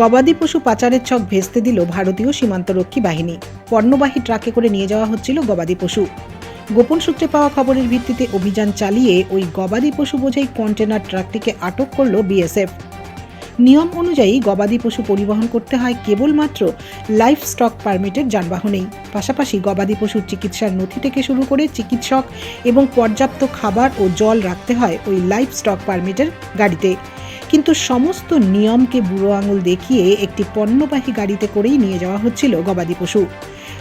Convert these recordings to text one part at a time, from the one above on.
গবাদি পশু পাচারের ছক ভেস্তে দিল ভারতীয় সীমান্তরক্ষী বাহিনী। পণ্যবাহী ট্রাকে করে নিয়ে যাওয়া হচ্ছিল গবাদি পশু। গোপন সূত্রে পাওয়া খবরের ভিত্তিতে অভিযান চালিয়ে ওই গবাদি পশু বোঝাই কন্টেনার ট্রাকটিকে আটক করল বিএসএফ। নিয়ম অনুযায়ী গবাদি পশু পরিবহন করতে হয় কেবলমাত্র লাইফ স্টক পারমিটের যানবাহনেই। পাশাপাশি গবাদি পশুর চিকিৎসার নথি থেকে শুরু করে চিকিৎসক এবং পর্যাপ্ত খাবার ও জল রাখতে হয় ওই লাইফ স্টক পারমিটের গাড়িতে। কিন্তু সমস্ত নিয়মকে বুড়ো আঙুল দেখিয়ে একটি পণ্যবাহী গাড়িতে করেই নিয়ে যাওয়া হচ্ছিল গবাদি পশু।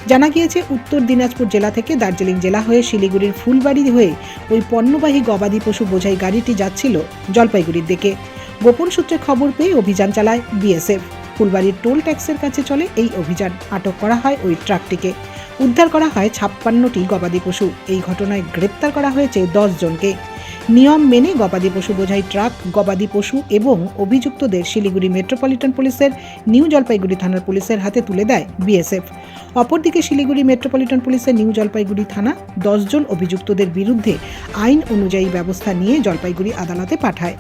জানা গিয়েছে, উত্তর দিনাজপুর জেলা থেকে দার্জিলিং জেলা হয়ে শিলিগুড়ির ফুলবাড়ি হয়ে ওই পণ্যবাহী গবাদি পশু বোঝাই গাড়িটি যাচ্ছিল জলপাইগুড়ির দিকে। গোপন সূত্রে খবর পেয়ে অভিযান চালায় বিএসএফ। ফুলবাড়ির টোল ট্যাক্সের কাছে চলে এই অভিযান। আটক করা হয় ওই ট্রাকটিকে। উদ্ধার করা হয় ছাপ্পান্নটি গবাদি পশু। এই ঘটনায় গ্রেপ্তার করা হয়েছে দশ জনকে। নিয়ম মেনে গবাদি পশু বোঝাই ট্রাক, গবাদি পশু এবং অভিযুক্তদের শিলিগুড়ি মেট্রোপলিটন পুলিশের, নিউ জলপাইগুড়ি থানার পুলিশের হাতে তুলে দেয় বিএসএফ। অপরদিকে শিলিগুড়ি মেট্রোপলিটন পুলিশের নিউ জলপাইগুড়ি থানা দশজন অভিযুক্তদের বিরুদ্ধে আইন অনুযায়ী ব্যবস্থা নিয়ে জলপাইগুড়ি আদালতে পাঠায়।